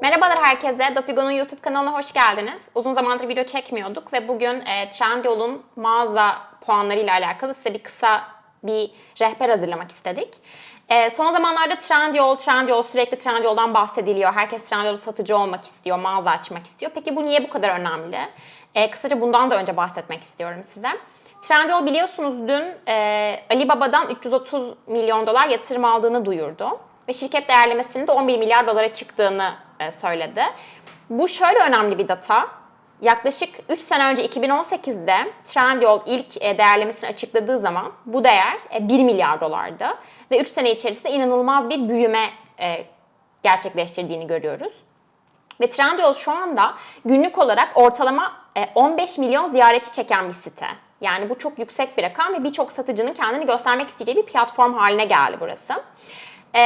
Merhabalar herkese. Dopigo'nun YouTube kanalına hoş geldiniz. Uzun zamandır video çekmiyorduk ve bugün e, Trendyol'un mağaza puanlarıyla alakalı size bir kısa bir rehber hazırlamak istedik. E, son zamanlarda Trendyol, Trendyol sürekli Trendyol'dan bahsediliyor. Herkes Trendyol'da satıcı olmak istiyor, mağaza açmak istiyor. Peki bu niye bu kadar önemli? E, kısaca bundan da önce bahsetmek istiyorum size. Trendyol biliyorsunuz dün e, Alibaba'dan 330 milyon dolar yatırım aldığını duyurdu. Ve şirket değerlemesinin de 11 milyar dolara çıktığını e, söyledi. Bu şöyle önemli bir data. Yaklaşık 3 sene önce 2018'de Trendyol ilk e, değerlemesini açıkladığı zaman bu değer e, 1 milyar dolardı. Ve 3 sene içerisinde inanılmaz bir büyüme e, gerçekleştirdiğini görüyoruz. Ve Trendyol şu anda günlük olarak ortalama e, 15 milyon ziyaretçi çeken bir site. Yani bu çok yüksek bir rakam ve birçok satıcının kendini göstermek isteyeceği bir platform haline geldi burası. Ee,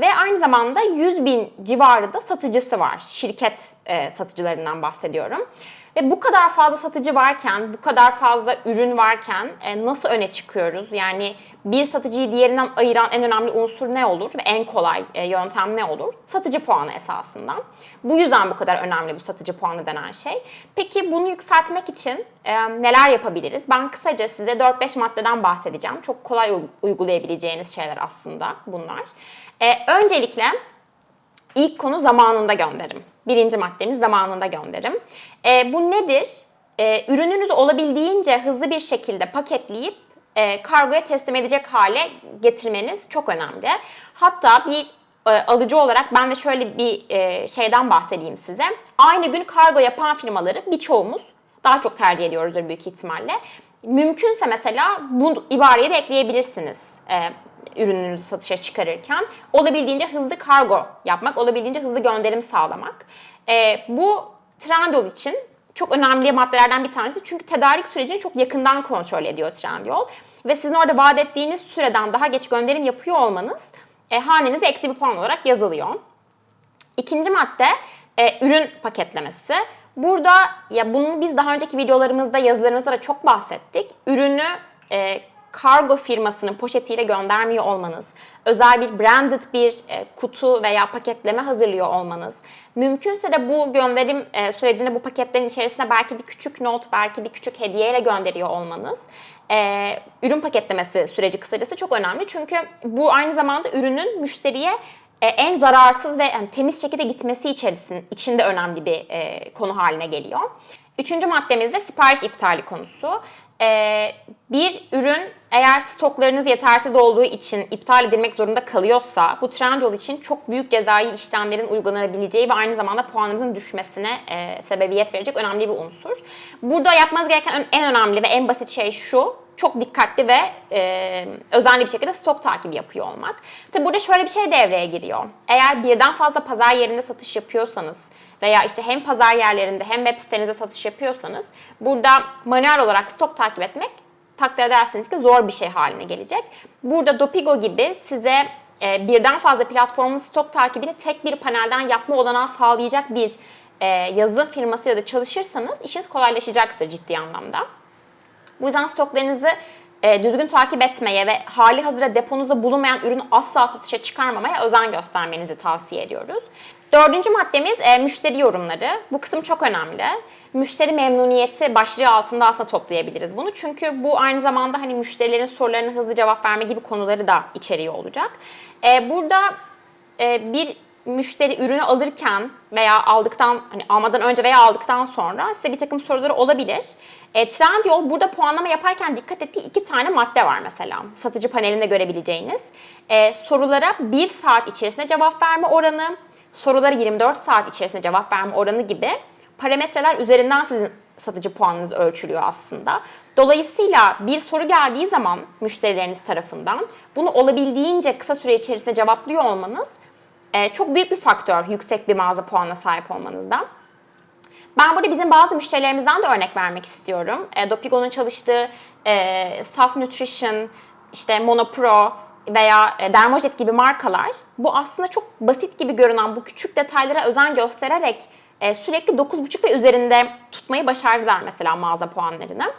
ve aynı zamanda 100 bin civarı da satıcısı var. Şirket e, satıcılarından bahsediyorum. Ve bu kadar fazla satıcı varken, bu kadar fazla ürün varken e, nasıl öne çıkıyoruz? Yani bir satıcıyı diğerinden ayıran en önemli unsur ne olur ve en kolay e, yöntem ne olur? Satıcı puanı esasında. Bu yüzden bu kadar önemli bu satıcı puanı denen şey. Peki bunu yükseltmek için e, neler yapabiliriz? Ben kısaca size 4-5 maddeden bahsedeceğim. Çok kolay uygulayabileceğiniz şeyler aslında bunlar. E, öncelikle İlk konu zamanında gönderim. Birinci maddemiz zamanında gönderim. E, bu nedir? E, ürününüzü olabildiğince hızlı bir şekilde paketleyip e, kargoya teslim edecek hale getirmeniz çok önemli. Hatta bir e, alıcı olarak ben de şöyle bir e, şeyden bahsedeyim size. Aynı gün kargo yapan firmaları birçoğumuz daha çok tercih ediyoruzdur büyük ihtimalle. Mümkünse mesela bu ibareyi de ekleyebilirsiniz. E, ürününüzü satışa çıkarırken olabildiğince hızlı kargo yapmak, olabildiğince hızlı gönderim sağlamak. E, bu Trendyol için çok önemli maddelerden bir tanesi çünkü tedarik sürecini çok yakından kontrol ediyor Trendyol. Ve sizin orada vaat ettiğiniz süreden daha geç gönderim yapıyor olmanız e, hanenize eksi bir puan olarak yazılıyor. İkinci madde e, ürün paketlemesi. Burada ya bunu biz daha önceki videolarımızda, yazılarımızda da çok bahsettik. Ürünü e, kargo firmasının poşetiyle göndermiyor olmanız, özel bir branded bir e, kutu veya paketleme hazırlıyor olmanız, mümkünse de bu gönderim e, sürecinde bu paketlerin içerisine belki bir küçük not, belki bir küçük hediyeyle gönderiyor olmanız, e, ürün paketlemesi süreci kısacası çok önemli. Çünkü bu aynı zamanda ürünün müşteriye en zararsız ve temiz şekilde gitmesi içerisinde içinde önemli bir konu haline geliyor. Üçüncü maddemiz de sipariş iptali konusu. E, bir ürün eğer stoklarınız yetersiz olduğu için iptal edilmek zorunda kalıyorsa bu Trendyol için çok büyük cezai işlemlerin uygulanabileceği ve aynı zamanda puanınızın düşmesine e, sebebiyet verecek önemli bir unsur. Burada yapmanız gereken en önemli ve en basit şey şu çok dikkatli ve e, özenli bir şekilde stok takibi yapıyor olmak. Tabi burada şöyle bir şey devreye giriyor. Eğer birden fazla pazar yerinde satış yapıyorsanız veya işte hem pazar yerlerinde hem web sitenize satış yapıyorsanız burada manuel olarak stok takip etmek takdir ederseniz ki zor bir şey haline gelecek. Burada Dopigo gibi size e, birden fazla platformun stok takibini tek bir panelden yapma olanağı sağlayacak bir e, yazılım firmasıyla da çalışırsanız işiniz kolaylaşacaktır ciddi anlamda. Bu yüzden stoklarınızı e, düzgün takip etmeye ve hali hazırda deponuzda bulunmayan ürünü asla satışa çıkarmamaya özen göstermenizi tavsiye ediyoruz. Dördüncü maddemiz e, müşteri yorumları. Bu kısım çok önemli. Müşteri memnuniyeti başlığı altında aslında toplayabiliriz bunu. Çünkü bu aynı zamanda hani müşterilerin sorularına hızlı cevap verme gibi konuları da içeriyor olacak. E, burada e, bir müşteri ürünü alırken veya aldıktan hani almadan önce veya aldıktan sonra size bir takım soruları olabilir. E, Trendyol burada puanlama yaparken dikkat ettiği iki tane madde var mesela. Satıcı panelinde görebileceğiniz. E, sorulara 1 saat içerisinde cevap verme oranı, sorulara 24 saat içerisinde cevap verme oranı gibi parametreler üzerinden sizin satıcı puanınız ölçülüyor aslında. Dolayısıyla bir soru geldiği zaman müşterileriniz tarafından bunu olabildiğince kısa süre içerisinde cevaplıyor olmanız e, çok büyük bir faktör yüksek bir mağaza puanına sahip olmanızdan. Ben burada bizim bazı müşterilerimizden de örnek vermek istiyorum. E, Dopigo'nun çalıştığı e, Saf Nutrition, işte Monopro veya e, Dermojet gibi markalar bu aslında çok basit gibi görünen bu küçük detaylara özen göstererek e, sürekli 9,5 ve üzerinde tutmayı başardılar mesela mağaza puanlarını.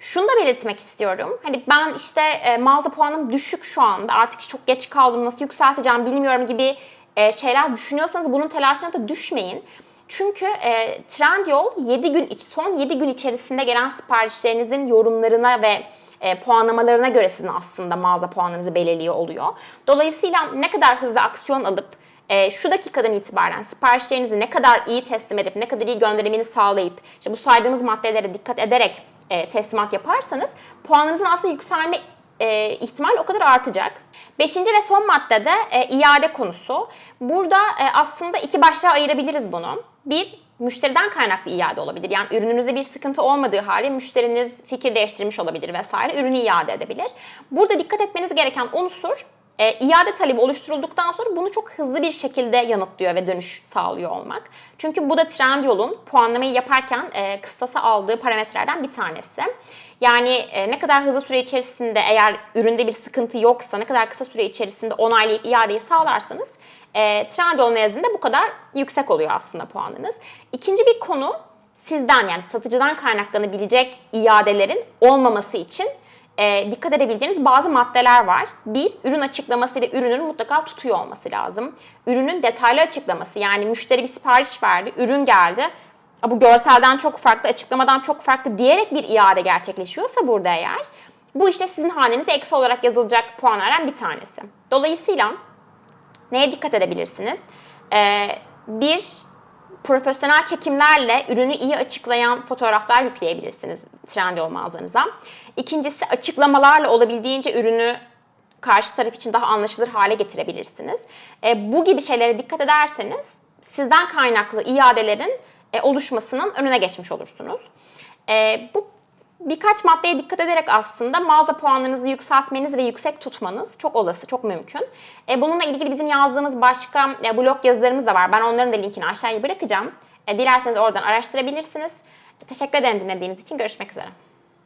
Şunu da belirtmek istiyorum. Hani ben işte e, mağaza puanım düşük şu anda. Artık çok geç kaldım. Nasıl yükselteceğim bilmiyorum gibi e, şeyler düşünüyorsanız bunun telaşına da düşmeyin. Çünkü e, Trendyol 7 gün iç son 7 gün içerisinde gelen siparişlerinizin yorumlarına ve e, puanlamalarına göre sizin aslında mağaza puanınızı belirliyor oluyor. Dolayısıyla ne kadar hızlı aksiyon alıp e, şu dakikadan itibaren siparişlerinizi ne kadar iyi teslim edip ne kadar iyi gönderimini sağlayıp işte bu saydığımız maddelere dikkat ederek e, teslimat yaparsanız puanınızın aslında yükselme e, ihtimal o kadar artacak. Beşinci ve son maddede e, iade konusu. Burada e, aslında iki başlığa ayırabiliriz bunu. Bir, müşteriden kaynaklı iade olabilir. Yani ürününüzde bir sıkıntı olmadığı halde müşteriniz fikir değiştirmiş olabilir vesaire. Ürünü iade edebilir. Burada dikkat etmeniz gereken unsur e, iade talebi oluşturulduktan sonra bunu çok hızlı bir şekilde yanıtlıyor ve dönüş sağlıyor olmak. Çünkü bu da Trendyol'un puanlamayı yaparken e, kıstasa aldığı parametrelerden bir tanesi. Yani e, ne kadar hızlı süre içerisinde eğer üründe bir sıkıntı yoksa, ne kadar kısa süre içerisinde onaylayıp iadeyi sağlarsanız e, Trendyol nezdinde bu kadar yüksek oluyor aslında puanınız. İkinci bir konu sizden yani satıcıdan kaynaklanabilecek iadelerin olmaması için e, dikkat edebileceğiniz bazı maddeler var. Bir, ürün açıklaması ile ürünün mutlaka tutuyor olması lazım. Ürünün detaylı açıklaması yani müşteri bir sipariş verdi, ürün geldi. "Aa, Bu görselden çok farklı, açıklamadan çok farklı diyerek bir iade gerçekleşiyorsa burada eğer bu işte sizin hanenize eksi olarak yazılacak puanlardan bir tanesi. Dolayısıyla neye dikkat edebilirsiniz? Ee, bir, profesyonel çekimlerle ürünü iyi açıklayan fotoğraflar yükleyebilirsiniz Trendyol mağazanıza. İkincisi açıklamalarla olabildiğince ürünü karşı taraf için daha anlaşılır hale getirebilirsiniz. E, bu gibi şeylere dikkat ederseniz sizden kaynaklı iadelerin e, oluşmasının önüne geçmiş olursunuz. E, bu birkaç maddeye dikkat ederek aslında mağaza puanlarınızı yükseltmeniz ve yüksek tutmanız çok olası, çok mümkün. E, bununla ilgili bizim yazdığımız başka e, blog yazılarımız da var. Ben onların da linkini aşağıya bırakacağım. E, dilerseniz oradan araştırabilirsiniz. Teşekkür ederim dinlediğiniz için. Görüşmek üzere.